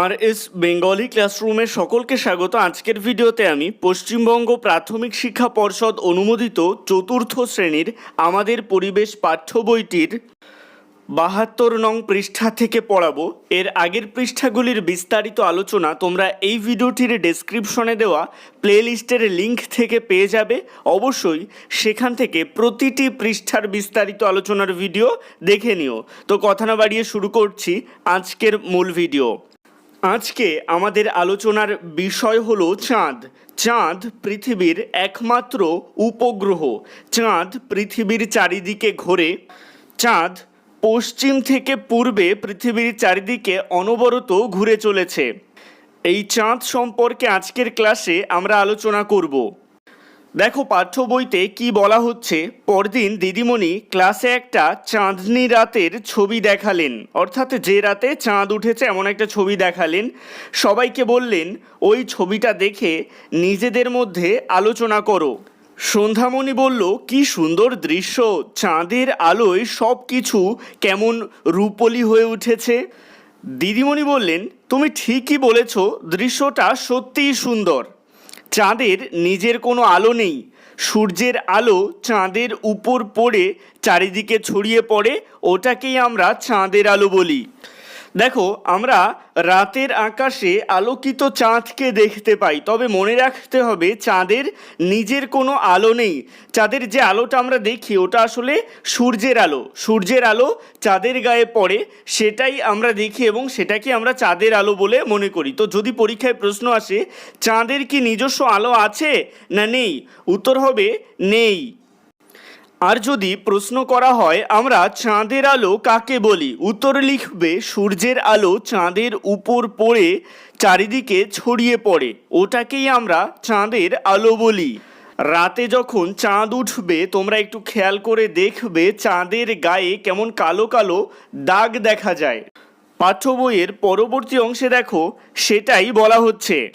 আর S Bengali ক্লাসরুমে সকলকে স্বাগত। আজকের ভিডিওতে আমি পশ্চিমবঙ্গ প্রাথমিক শিক্ষা পর্ষদ অনুমোদিত চতুর্থ শ্রেণির আমাদের পরিবেশ পাঠ্য বইটির বাহাত্তর নং পৃষ্ঠা থেকে পড়াবো। এর আগের পৃষ্ঠাগুলির বিস্তারিত আলোচনা তোমরা এই ভিডিওটির ডেসক্রিপশনে দেওয়া প্লেলিস্টের লিঙ্ক থেকে পেয়ে যাবে। অবশ্যই সেখান থেকে প্রতিটি পৃষ্ঠার বিস্তারিত আলোচনার ভিডিও দেখে নিও। তো কথা না বাড়িয়ে শুরু করছি আজকের মূল ভিডিও। আজকে আমাদের আলোচনার বিষয় হলো চাঁদ। চাঁদ পৃথিবীর একমাত্র উপগ্রহ। চাঁদ পৃথিবীর চারিদিকে ঘোরে। চাঁদ পশ্চিম থেকে পূর্বে পৃথিবীর চারিদিকে অনবরত ঘুরে চলেছে। এই চাঁদ সম্পর্কে আজকের ক্লাসে আমরা আলোচনা করব। দেখো পাঠ্য বইতে কি বলা হচ্ছে? পরদিন দিদিমণি ক্লাসে একটা চাঁদনি রাতের ছবি দেখালেন। অর্থাৎ যে রাতে চাঁদ উঠেছে এমন একটা ছবি দেখালেন। সবাইকে বললেন, ওই ছবিটা দেখে নিজেদের মধ্যে আলোচনা করো। সন্ধ্যামণি বলল, কি সুন্দর দৃশ্য! চাঁদের আলোয় সব কিছু কেমন রূপলি হয়ে উঠেছে। দিদিমণি বললেন, তুমি ঠিকই বলেছ, দৃশ্যটা সত্যিই সুন্দর। চাঁদের নিজের কোনো আলো নেই। সূর্যের আলো চাঁদের উপর পড়ে, চারিদিকে ছড়িয়ে পড়ে, ওটাকেই আমরা চাঁদের আলো বলি। দেখো, আমরা রাতের আকাশে আলোকিত চাঁদকে দেখতে পাই, তবে মনে রাখতে হবে চাঁদের নিজের কোনো আলো নেই। চাঁদের যে আলোটা আমরা দেখি, ওটা আসলে সূর্যের আলো। সূর্যের আলো চাঁদের গায়ে পড়ে, সেটাই আমরা দেখি এবং সেটাকে আমরা চাঁদের আলো বলে মনে করি। তো যদি পরীক্ষায় প্রশ্ন আসে, চাঁদের কি নিজস্ব আলো আছে না নেই? উত্তর হবে, নেই। আর যদি প্রশ্ন করা হয়, আমরা চাঁদের আলো কাকে বলি? উত্তর লিখবে, সূর্যের আলো চাঁদের উপর পড়ে, চারিদিকে ছড়িয়ে পড়ে। ওটাকেই আমরা চাঁদের আলো বলি। রাতে যখন চাঁদ উঠবে, তোমরা একটু খেয়াল করে দেখবে চাঁদের গায়ে কেমন কালো কালো দাগ দেখা যায়। পাঠ্য বইয়ের পরবর্তী অংশে দেখো, সেটাই বলা হচ্ছে।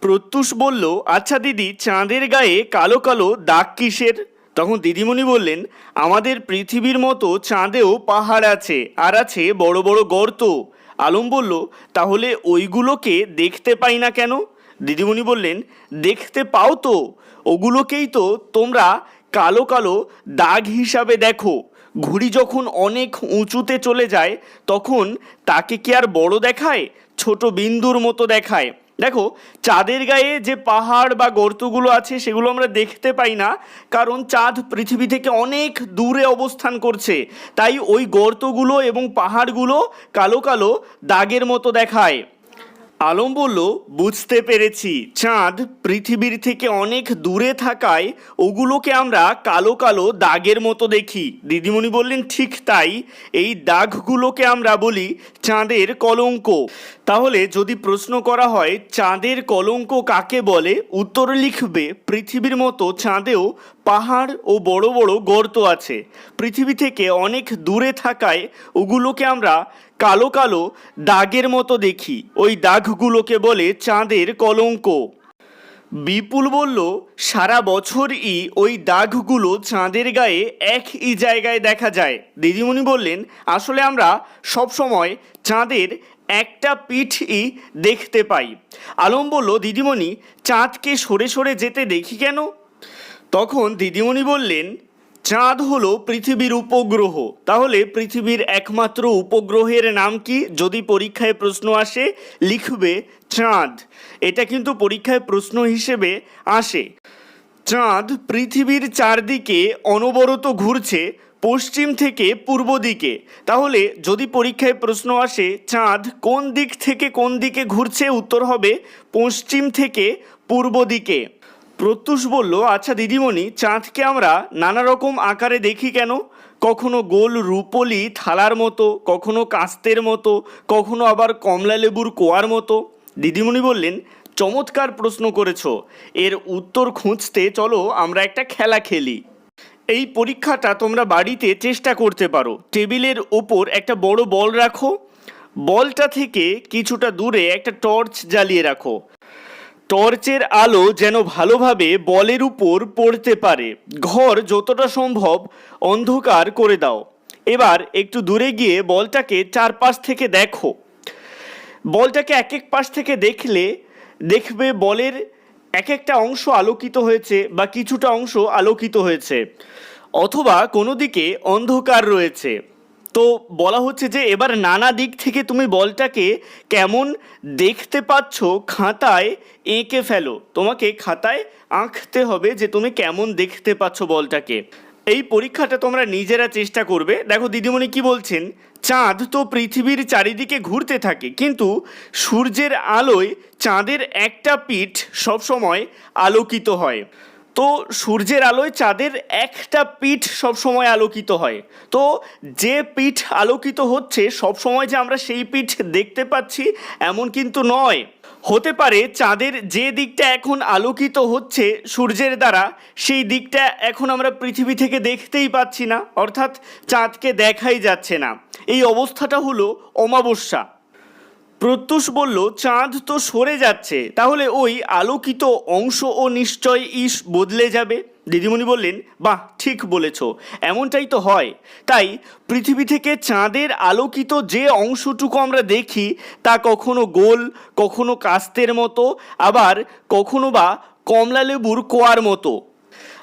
প্রত্যুষ বলল আচ্ছা দিদি, চাঁদের গায়ে কালো কালো দাগ কিসের? তখন দিদিমণি বললেন, আমাদের পৃথিবীর মতো চাঁদেও পাহাড় আছে, আর আছে বড় বড় গর্ত। আলম বলল, তাহলে ওইগুলোকে দেখতে পাই না কেন? দিদিমণি বললেন, দেখতে পাও তো, ওগুলোকেই তো তোমরা কালো কালো দাগ হিসাবে দেখো। ঘুড়ি যখন অনেক উঁচুতে চলে যায়, তখন তাকে কি আর বড় দেখায়? ছোট বিন্দুর মতো দেখায়। দেখো, চাঁদের গায়ে যে পাহাড় বা গর্তগুলো আছে, সেগুলো আমরা দেখতে পাই না, কারণ চাঁদ পৃথিবী থেকে অনেক দূরে অবস্থান করছে। তাই ওই গর্তগুলো এবং পাহাড়গুলো কালো কালো দাগের মতো দেখায়। আলম বলল, বুঝতে পেরেছি। চাঁদ পৃথিবীর থেকে অনেক দূরে থাকায় ওগুলোকে আমরা কালো কালো দাগের মতো দেখি। দিদিমণি বললেন, ঠিক তাই। এই দাগগুলোকে আমরা বলি চাঁদের কলঙ্ক। তাহলে যদি প্রশ্ন করা হয়, চাঁদের কলঙ্ক কাকে বলে? উত্তর লিখবে, পৃথিবীর মতো চাঁদেও পাহাড় ও বড় বড় গর্ত আছে। পৃথিবী থেকে অনেক দূরে থাকায় ওগুলোকে আমরা কালো কালো দাগের মতো দেখি। ওই দাগগুলোকে বলে চাঁদের কলঙ্ক। বিপুল বলল, সারা বছরই ওই দাগগুলো চাঁদের গায়ে একই জায়গায় দেখা যায়। দিদিমণি বললেন, আসলে আমরা সব সময় চাঁদের একটা পিঠই দেখতে পাই। আলম বলল, দিদিমণি, চাঁদকে সরে সরে যেতে দেখি কেন? তখন দিদিমণি বললেন চাঁদ হলো পৃথিবীর উপগ্রহ। তাহলে পৃথিবীর একমাত্র উপগ্রহের নাম কি? যদি পরীক্ষায় প্রশ্ন আসে, লিখবে চাঁদ। এটা কিন্তু পরীক্ষায় প্রশ্ন হিসেবে আসে। চাঁদ পৃথিবীর চারদিকে অনবরত ঘুরছে, পশ্চিম থেকে পূর্ব দিকে। তাহলে যদি পরীক্ষায় প্রশ্ন আসে, চাঁদ কোন দিক থেকে কোন দিকে ঘুরছে? উত্তর হবে পশ্চিম থেকে পূর্ব দিকে। প্রত্যুষ বলল আচ্ছা দিদিমণি, চাঁদকে আমরা নানা রকম আকারে দেখি কেন? কখনো গোল রূপলি থালার মতো, কখনো কাস্তের মতো, কখনো আবার কমলা লেবুর কোয়ার মতো? দিদিমণি বললেন, চমৎকার প্রশ্ন করেছ। এর উত্তর খুঁজতে চলো, আমরা একটা খেলা খেলি। এই পরীক্ষাটা তোমরা বাড়িতে চেষ্টা করতে পারো। টেবিলের ওপর একটা বড় বল রাখো। বলটা থেকে কিছুটা দূরে একটা টর্চ জ্বালিয়ে রাখো। টর্চের আলো যেন ভালোভাবে বলের উপর পড়তে পারে। ঘর যতটা সম্ভব অন্ধকার করে দাও। এবার একটু দূরে গিয়ে বলটাকে চারপাশ থেকে দেখো। বলটাকে এক এক পাশ থেকে দেখলে দেখবে বলের এক একটা অংশ আলোকিত হয়েছে বা কিছুটা অংশ আলোকিত হয়েছে, অথবা কোনো দিকে অন্ধকার রয়েছে। তো বলা হচ্ছে যে এবার নানা দিক থেকে তুমি বলটাকে কেমন দেখতে পাচ্ছ খাতায় এঁকে ফেলো। তোমাকে খাতায় আঁকতে হবে যে তুমি কেমন দেখতে পাচ্ছ বলটাকে। এই পরীক্ষাটা তোমরা নিজেরা চেষ্টা করবে। দেখো, দিদিমণি কি বলছেন? চাঁদ তো পৃথিবীর চারিদিকে ঘুরতে থাকে, কিন্তু সূর্যের আলোয় চাঁদের একটা পিঠ সবসময় আলোকিত হয়। তো সূর্যের আলোয় চাঁদের একটা পিঠ সবসময় আলোকিত হয়। তো যে পিঠ আলোকিত হচ্ছে, সবসময় যে আমরা সেই পিঠ দেখতে পাচ্ছি এমন কিন্তু নয়। হতে পারে চাঁদের যে দিকটা এখন আলোকিত হচ্ছে সূর্যের দ্বারা, সেই দিকটা এখন আমরা পৃথিবী থেকে দেখতেই পাচ্ছি না, অর্থাৎ চাঁদকে দেখাই যাচ্ছে না। এই অবস্থাটা হলো অমাবস্যা। প্রত্যুষ বলল, চাঁদ তো সরে যাচ্ছে। তাহলে ওই আলোকিত অংশ ও নিশ্চয় ইস বদলে যাবে? দিদিমণি বললেন, বাহ, ঠিক বলেছ। এমনটাই তো হয়। তাই পৃথিবী থেকে চাঁদের আলোকিত যে অংশটুকু আমরা দেখি, তা কখনো গোল, কখনো কাস্তের মতো, আবার কখনো বা কমলালেবুর কোয়ার মতো।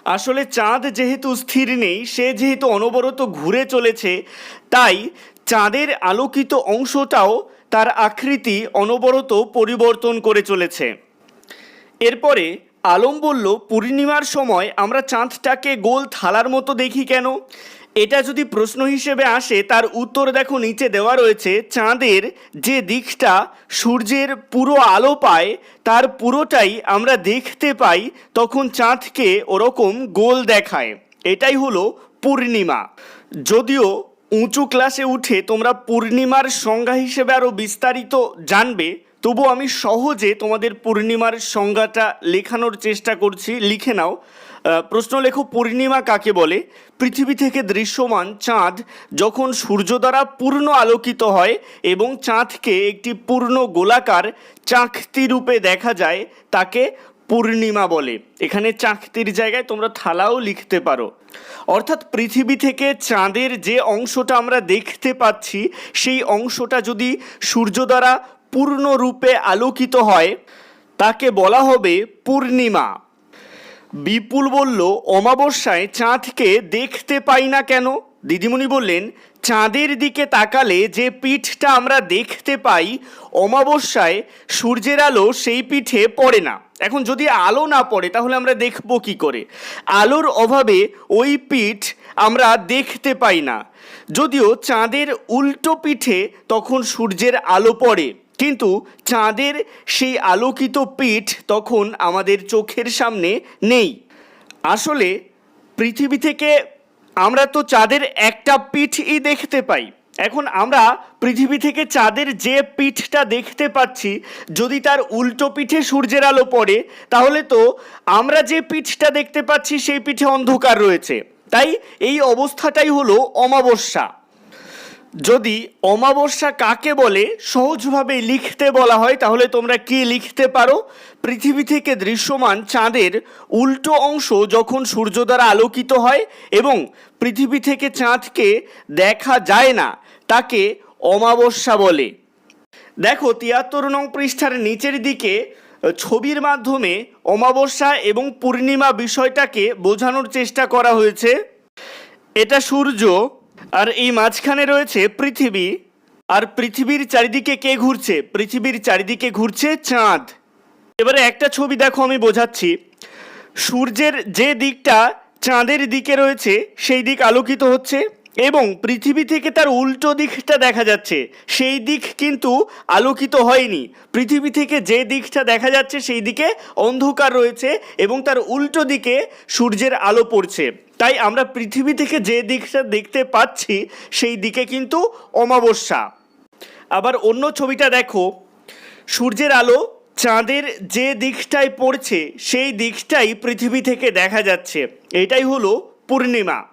আসলে চাঁদ যেহেতু স্থির নেই, সে যেহেতু অনবরত ঘুরে চলেছে, তাই চাঁদের আলোকিত অংশটাও তার আকৃতি অনবরত পরিবর্তন করে চলেছে। এরপরে আলম বলল, পূর্ণিমার সময় আমরা চাঁদটাকে গোল থালার মতো দেখি কেন? এটা যদি প্রশ্ন হিসেবে আসে, তার উত্তর দেখো নিচে দেওয়া রয়েছে, চাঁদের যে দিকটা সূর্যের পুরো আলো পায়, তার পুরোটাই আমরা দেখতে পাই তখন চাঁদকে ওরকম গোল দেখায়। এটাই হলো পূর্ণিমা। যদিও উঁচু ক্লাসে উঠে তোমরা পূর্ণিমার সংজ্ঞা হিসেবে আরও বিস্তারিত জানবে তবু আমি সহজে তোমাদের পূর্ণিমার সংজ্ঞাটা লেখানোর চেষ্টা করছি, লিখে নাও। প্রশ্ন লেখো পূর্ণিমা কাকে বলে? পৃথিবী থেকে দৃশ্যমান চাঁদ যখন সূর্য দ্বারা পূর্ণ আলোকিত হয় এবং চাঁদকে একটি পূর্ণ গোলাকার চাকতি রূপে দেখা যায়, তাকে পূর্ণিমা বলে। এখানে চাকতির জায়গায় তোমরা থালাও লিখতে পারো। অর্থাৎ পৃথিবী থেকে চাঁদের যে অংশটা আমরা দেখতে পাচ্ছি, সেই অংশটা যদি সূর্য দ্বারা পূর্ণরূপে আলোকিত হয়, তাকে বলা হবে পূর্ণিমা। বিপুল বলল, অমাবস্যায় চাঁদকে দেখতে পাই না কেন? দিদিমণি বললেন, চাঁদের দিকে তাকালে যে পিঠটা আমরা দেখতে পাই, অমাবস্যায় সূর্যের আলো সেই পিঠে পড়ে না। এখন যদি আলো না পড়ে, তাহলে আমরা দেখব কি করে? আলোর অভাবে ওই পিঠ আমরা দেখতে পাই না। যদিও চাঁদের উল্টো পিঠে তখন সূর্যের আলো পড়ে, কিন্তু চাঁদের সেই আলোকিত পিঠ তখন আমাদের চোখের সামনে নেই। আসলে পৃথিবী থেকে আমরা তো চাঁদের একটা পিঠই দেখতে পাই। এখন আমরা পৃথিবী থেকে চাঁদের যে পিঠটা দেখতে পাচ্ছি, যদি তার উল্টো পিঠে সূর্যের আলো পড়ে, তাহলে তো আমরা যে পিঠটা দেখতে পাচ্ছি, সেই পিঠে অন্ধকার রয়েছে। তাই এই অবস্থাটাই হলো অমাবস্যা। যদি অমাবস্যা কাকে বলে, সহজভাবে লিখতে বলা হয়, তাহলে তোমরা কি লিখতে পারো? পৃথিবী থেকে দৃশ্যমান চাঁদের উল্টো অংশ যখন সূর্য দ্বারা আলোকিত হয়, এবং পৃথিবী থেকে চাঁদকে দেখা যায় না তাকে অমাবস্যা বলে। দেখো, তিয়াত্তর নং পৃষ্ঠার নিচের দিকে ছবির মাধ্যমে অমাবস্যা এবং পূর্ণিমা বিষয়টাকে বোঝানোর চেষ্টা করা হয়েছে। এটা সূর্য, আর এই মাঝখানে রয়েছে পৃথিবী। আর পৃথিবীর চারিদিকে কে ঘুরছে? পৃথিবীর চারিদিকে ঘুরছে চাঁদ। এবারে একটা ছবি দেখো, আমি বোঝাচ্ছি। সূর্যের যে দিকটা চাঁদের দিকে রয়েছে, সেই দিক আলোকিত হচ্ছে। এবং পৃথিবী থেকে তার উল্টো দিকটা দেখা যাচ্ছে। সেই দিক কিন্তু আলোকিত হয়নি। পৃথিবী থেকে যে দিকটা দেখা যাচ্ছে, সেই দিকে অন্ধকার রয়েছে এবং তার উল্টো দিকে সূর্যের আলো পড়ছে। তাই আমরা পৃথিবী থেকে যে দিকটা দেখতে পাচ্ছি, সেই দিকে কিন্তু অমাবস্যা। আবার অন্য ছবিটা দেখো। সূর্যের আলো চাঁদের যে দিকটায় পড়ছে, সেই দিকটাই পৃথিবী থেকে দেখা যাচ্ছে। এটাই হলো পূর্ণিমা।